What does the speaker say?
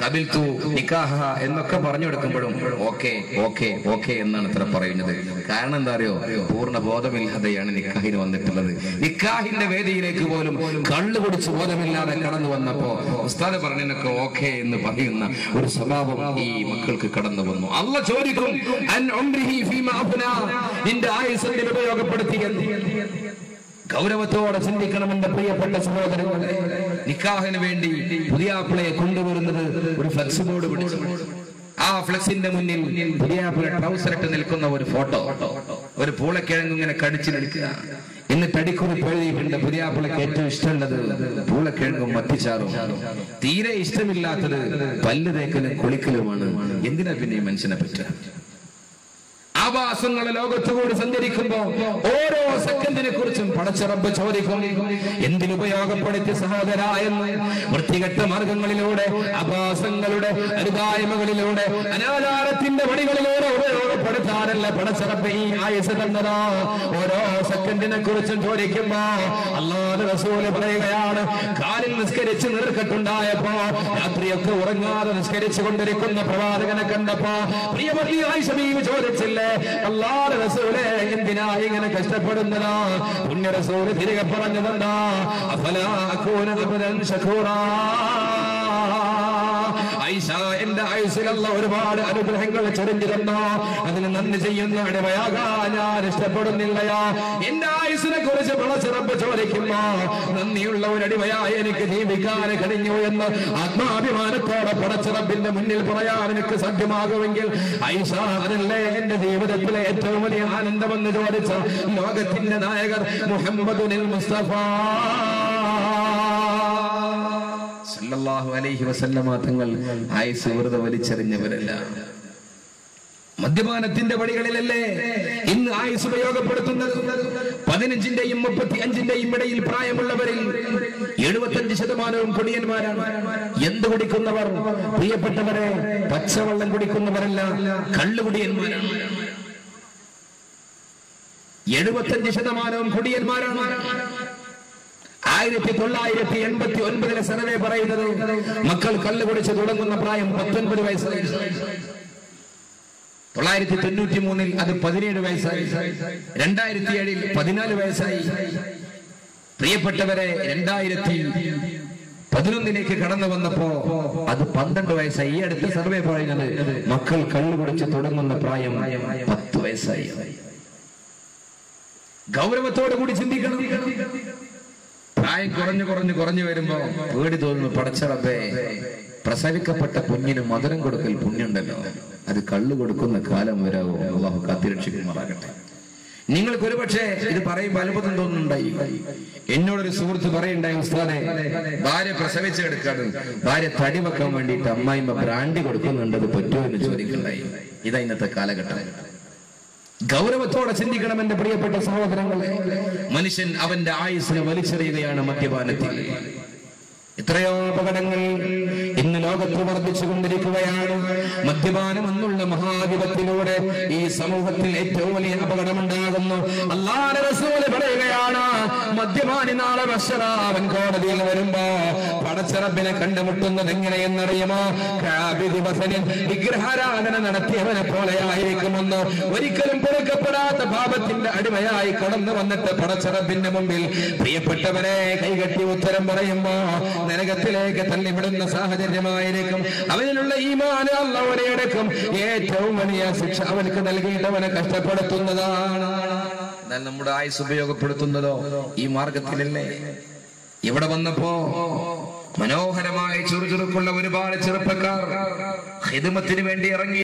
കബിൽത്തു നിക്കാഹ എന്നൊക്കെ പറഞ്ഞു കൊടുക്കുമ്പോഴും okay okay okay എന്നാണ് ഇത്ര പറയുന്നത്. കാരണം എന്താ അറിയോ? പൂർണ ബോധമില്ലാതെയാണ് നിക്കാഹിന് വന്നിട്ടുള്ളത്. നിക്കാഹിന്റെ വേദിയിലേക്ക് പോലും കള്ളു കുടിച്ച് ബോധമില്ലാതെ കടന്നു വന്നപ്പോ ഉസ്താദ് പറഞ്ഞതിനൊക്കെ ഓക്കെ എന്ന് പറയുന്ന ഒരു സ്വഭാവം ഈ മക്കൾക്ക് കടന്നു വന്നു. അല്ല ചോദിക്കും. നിന്റെ ഗൗരവത്തോടെ ചിന്തിക്കണം എന്റെ പ്രിയപ്പെട്ട സഹോദരങ്ങളെ നിക്കാഹിന് വേണ്ടി പുതിയാപ്പിളയെ കൊണ്ടുവരുന്നത് ഒരു ഫ്ലക്സ് ബോർഡ് ആ ഫ്ലക്സിന്റെ മുന്നിൽ പുതിയാപ്പിള ട്രൗസർ ഇട്ട് നിൽക്കുന്ന ഒരു ഫോട്ടോ. ഒരു പൂളക്കിഴങ്ങ് ഇങ്ങനെ കടിച്ചു നിൽക്കുക. ഇന്ന് തടിക്കുറിപ്പ് എഴുതിയിട്ടുണ്ട് പുതിയാപ്പിളക്ക് ഏറ്റവും ഇഷ്ടമുള്ളത് പൂളക്കിഴങ്ങും മത്തിച്ചാറും. തീരെ ഇഷ്ടമില്ലാത്തത് പല്ല് തേക്കലും കുളിക്കലുമാണ്. എന്തിനാ പിന്നെ മനുഷ്യനെ പറ്റുക? ആവാസങ്ങളെ ലോകത്തുകൂടി സഞ്ചരിക്കുമ്പോ ഓരോ സെക്കൻഡിനെ കുറിച്ചും പടച്ചിറപ്പ് ചോദിക്കും. എന്തിനുപയോഗപ്പെടുത്തി സഹോദര എന്ന്? വൃത്തികെട്ട മാർഗങ്ങളിലൂടെ ആവാസങ്ങളുടെ അരുതായ്മകളിലൂടെ അനാചാരത്തിന്റെ വഴികളിലൂടെ ഉപയോഗപ്പെടുത്താനല്ല പടച്ചിറപ്പ് ഈ ആയുസ് തന്നതാ. ഓരോ സെക്കൻഡിനെ കുറിച്ചും ചോദിക്കുമ്പോ അല്ലാതെ റസൂൽ പറയുകയാണ് കാലിൽ നിസ്കരിച്ച് നീർക്കെട്ടുണ്ടായപ്പോ രാത്രിയൊക്കെ ഉറങ്ങാതെ നിസ്കരിച്ചു കൊണ്ടിരിക്കുന്ന പ്രവാചകനെ കണ്ടപ്പോ പ്രിയമതി ആയിഷമീവ് ചോദിച്ചില്ലേ? അല്ലാതെ റസൂലെ എന്തിനാ ഇങ്ങനെ കഷ്ടപ്പെടുന്നതാ? പുണ്യ റസൂൽ തിരികെ പറഞ്ഞതെന്താ? അഫലാ അകൂന ആയുസിലുള്ള ഒരുപാട് അനുഗ്രഹങ്ങൾ ചെറിഞ്ഞിരുന്നു അതിന് നന്ദി ചെയ്യുന്ന അടിമയാകാൻ ഞാൻ ഇഷ്ടപ്പെടുന്നില്ലയോ. എന്റെ ആയുസിനെ കുറിച്ച് പളച്ചിറപ്പ് ചോദിക്കുമോ നന്ദിയുള്ള ഒരു അടിമയായി എനിക്ക് ജീവിക്കാൻ കഴിഞ്ഞു എന്ന് ആത്മാഭിമാനത്തോടെ പടച്ചിറപ്പിന്റെ മുന്നിൽ പറയാൻ എനിക്ക് സാധ്യമാകുമെങ്കിൽ ഐഷ എന്റെ ജീവിതത്തിലെ ഏറ്റവും വലിയ ആനന്ദമെന്ന് ചോദിച്ച ലോകത്തിന്റെ നായകർ മുഹമ്മദ് മുസ്തഫ. സല്ലല്ലാഹു അലൈഹി വസല്ലമ തങ്ങൾ ആയുസ് വെറുതെ വലിച്ചെറിഞ്ഞവരല്ല. മദ്യപാനത്തിന്റെ വഴികളിലല്ലേ ഇന്ന് ആയുസ് ഉപയോഗപ്പെടുത്തുന്നത്? പതിനഞ്ചിന്റെയും മുപ്പത്തി അഞ്ചിന്റെയും ഇടയിൽ പ്രായമുള്ളവരിൽ എഴുപത്തഞ്ച് ശതമാനവും കുടിയന്മാരാണ്. എന്ത് കുടിക്കുന്നവർ? പ്രിയപ്പെട്ടവരെ പച്ചവെള്ളം കുടിക്കുന്നവരല്ല കള്ളുകുടിയന്മാരാണ് എഴുപത്തഞ്ച് ശതമാനവും കുടിയന്മാരാണ്. ആയിരത്തി തൊള്ളായിരത്തി എൺപത്തി ഒൻപതിലെ സർവേ പറയുന്നത് മക്കൾ കല്ല് കുടിച്ച് തുടങ്ങുന്ന പ്രായം പത്തൊൻപത് വയസ്സായി. തൊള്ളായിരത്തി തൊണ്ണൂറ്റി മൂന്നിൽ അത് പതിനേഴ് വയസ്സായി. രണ്ടായിരത്തി ഏഴിൽ പതിനാല് വയസ്സായി. പ്രിയപ്പെട്ടവരെ രണ്ടായിരത്തി പതിനൊന്നിലേക്ക് കടന്നു വന്നപ്പോ അത് പന്ത്രണ്ട് വയസ്സായി. ഈ അടുത്ത സർവേ പറയുന്നത് മക്കൾ കള്ളു കുടിച്ച് തുടങ്ങുന്ന പ്രായം പത്ത് വയസ്സായി. ഗൗരവത്തോടു കൂടി ചിന്തിക്കണം. പ്രായം കുറഞ്ഞു കുറഞ്ഞു കുറഞ്ഞു വരുമ്പോ പേടി തോന്നുന്നു പടച്ചറബേ പ്രസവിക്കപ്പെട്ട കുഞ്ഞിന് മധുരം കൊടുക്കൽ പുണ്യുണ്ടല്ലോ അത് കള്ളു കൊടുക്കുന്ന കാലം വരാവോ അള്ളാഹു കാത്തിരക്ഷിക്കുമാറാകട്ടെ. നിങ്ങൾക്ക് ഒരു പക്ഷേ ഇത് പറയുമ്പോൾ അത്ഭുതം തോന്നുന്നുണ്ടായി. എന്നോടൊരു സുഹൃത്ത് പറയുണ്ടായി ഉസ്താദെ ഭാര്യ പ്രസവിച്ചെടുക്കാണ്. ഭാര്യ തടി വെക്കാൻ വേണ്ടിയിട്ട് അമ്മായിമ്മ ബ്രാൻഡി കൊടുക്കുന്നുണ്ടത് പറ്റുമോ എന്ന് ചോദിക്കുന്നുണ്ടായി. ഇതാ ഇന്നത്തെ കാലഘട്ടം. ഗൗരവത്തോടെ ചിന്തിക്കണം എന്റെ പ്രിയപ്പെട്ട സഹോദരങ്ങളെ. മനുഷ്യൻ അവന്റെ ആയുസ്സിനെ വലിച്ചെറിയുകയാണ് മദ്യപാനത്തിൽ. എത്രയോ അപകടങ്ങൾ ഇന്ന് ലോകത്ത് വർദ്ധിച്ചു കൊണ്ടിരിക്കുകയാണ്. മദ്യപാനം എന്നുള്ള മഹാവിപത്തിലൂടെ ഈ സമൂഹത്തിൽ ഏറ്റവും വലിയ അപകടമുണ്ടാകുന്നു. അല്ലാതെ മദ്യപാനി നാളെ വശറാവൻ കോടതിയിൽ വരുമ്പോ പടച്ചിറപ്പിനെ കണ്ടുമുട്ടുന്നത് എങ്ങനെയെന്നറിയുമോ? വിഗ്രഹാരാധന നടത്തിയവനെ പോലെയായിരിക്കുമെന്ന് ഒരിക്കലും പൊറുക്കപ്പെടാത്ത പാപത്തിന്റെ അടിമയായി കടന്നു വന്നിട്ട് പടച്ചിറപ്പിന്റെ മുമ്പിൽ പ്രിയപ്പെട്ടവരെ കൈകെട്ടി ഉത്തരം പറയുമ്പോ നരകത്തിലേക്ക് തള്ളിവിടുന്ന സാഹചര്യമായിരിക്കും. അവനിലുള്ള ഈ അള്ളവനെ അടക്കം ഏറ്റവും വലിയ ശിക്ഷ അവനക്ക് നൽകിയിട്ട് അവനെ കഷ്ടപ്പെടുത്തുന്നതാണ്. എന്നാൽ നമ്മുടെ ആയുസ് ഉപയോഗപ്പെടുത്തുന്നതോ ഈ മാർഗത്തിലല്ലേ? ഇവിടെ വന്നപ്പോ മനോഹരമായ ചുറുചുറുക്കുള്ള ഒരുപാട് ചെറുപ്പക്കാർ ഹിദമത്തിന് വേണ്ടി ഇറങ്ങി